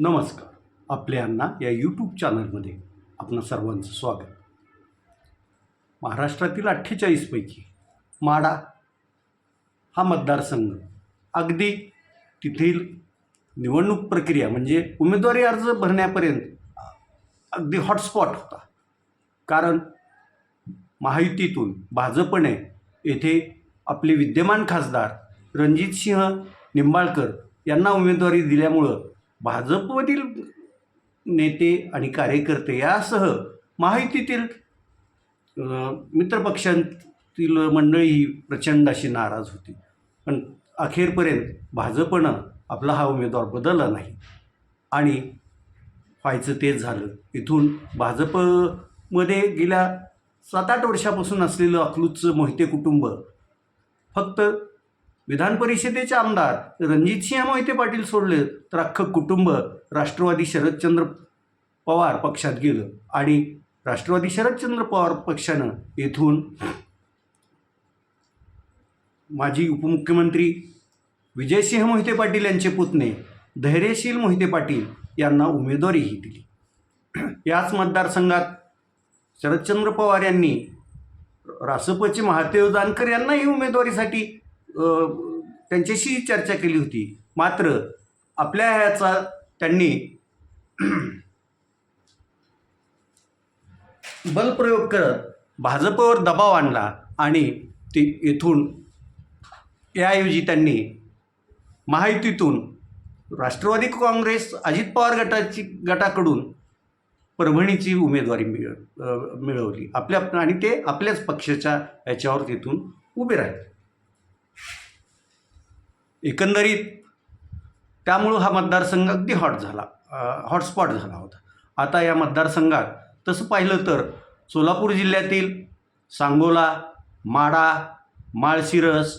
नमस्कार. आपल्यांना या यूट्यूब चॅनलमध्ये आपलं सर्वांचं स्वागत. महाराष्ट्रातील अठ्ठेचाळीसपैकी माडा हा मतदारसंघ अगदी तेथील निवडणूक प्रक्रिया म्हणजे उमेदवारी अर्ज भरण्यापर्यंत अगदी हॉटस्पॉट होता. कारण महायुतीतून भाजपने येथे आपले विद्यमान खासदार रणजितसिंह निंबाळकर यांना उमेदवारी दिल्यामुळं भाजपमधील नेते आणि कार्यकर्ते यासह माहितीतील मित्रपक्षांतील मंडळी ही प्रचंड अशी नाराज होती. पण अखेरपर्यंत भाजपनं आपला हा उमेदवार बदलला नाही. आणि व्हायचं तेच झालं. इथून भाजपमध्ये गेल्या सात आठ वर्षापासून असलेलं अकलूजचं मोहिते कुटुंब फक्त विधान परिषदेचे आमदार रणजितसिंह मोहिते पाटील सोडले तर अख्खं कुटुंब राष्ट्रवादी शरदचंद्र पवार पक्षात गेलं आणि राष्ट्रवादी शरदचंद्र पवार पक्षानं येथून माजी उपमुख्यमंत्री विजयसिंह मोहिते पाटील यांचे पुतणे धैर्यशील मोहिते पाटील यांना उमेदवारीही दिली. याच मतदारसंघात शरदचंद्र पवार यांनी रासपचे महादेव जानकर यांनाही उमेदवारीसाठी त्यांच्याशी चर्चा केली होती. मात्र आपल्या ह्याचा त्यांनी बलप्रयोग करत भाजपवर दबाव आणला आणि ते येथून याऐवजी त्यांनी महायुतीतून राष्ट्रवादी काँग्रेस अजित पवार गटाची गटाकडून परभणीची उमेदवारी मिळ मिळवली. आपल्या आणि ते आपल्याच पक्षाच्या याच्यावर तिथून उभे राहिले. एकंदरीत त्यामुळं हा मतदारसंघ अगदी हॉट झाला हॉटस्पॉट झाला होता. आता या मतदारसंघात तसं पाहिलं तर सोलापूर जिल्ह्यातील सांगोला माडा माळशिरस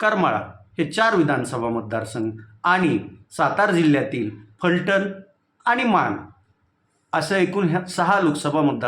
करमाळा हे चार विधानसभा मतदारसंघ आणि सातारा जिल्ह्यातील फलटण आणि मान असं एकूण ह्या सहा लोकसभा मतदार